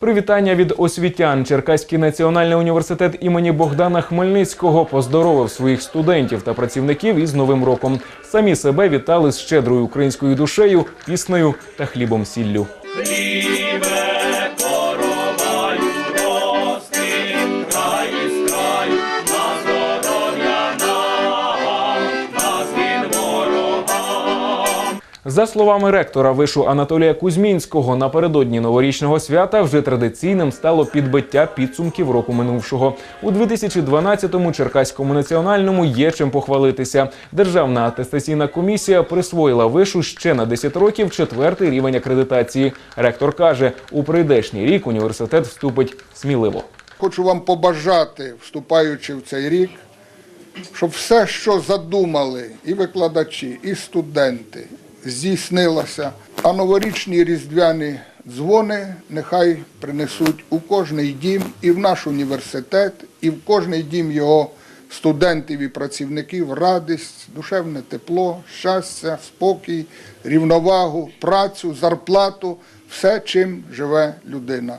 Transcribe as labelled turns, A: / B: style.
A: Привітання від освітян. Черкаський національний університет імені Богдана Хмельницького поздоровив своїх студентів та працівників із Новим роком. Самі себе вітали з щедрою українською душею, піснею та хлібом сіллю. За словами ректора вишу Анатолія Кузьмінського, напередодні новорічного свята вже традиційним стало підбиття підсумків року минувшого. У 2012-му Черкаському національному є чим похвалитися. Державна атестаційна комісія присвоїла вишу ще на 10 років четвертий рівень акредитації. Ректор каже, у прийдешній рік університет вступить сміливо.
B: Хочу вам побажати, вступаючи в цей рік, щоб все, що задумали і викладачі, і студенти, здійснилося. А новорічні різдвяні дзвони нехай принесуть у кожний дім і в наш університет, і в кожний дім його студентів і працівників радість, душевне тепло, щастя, спокій, рівновагу, працю, зарплату, все, чим живе людина.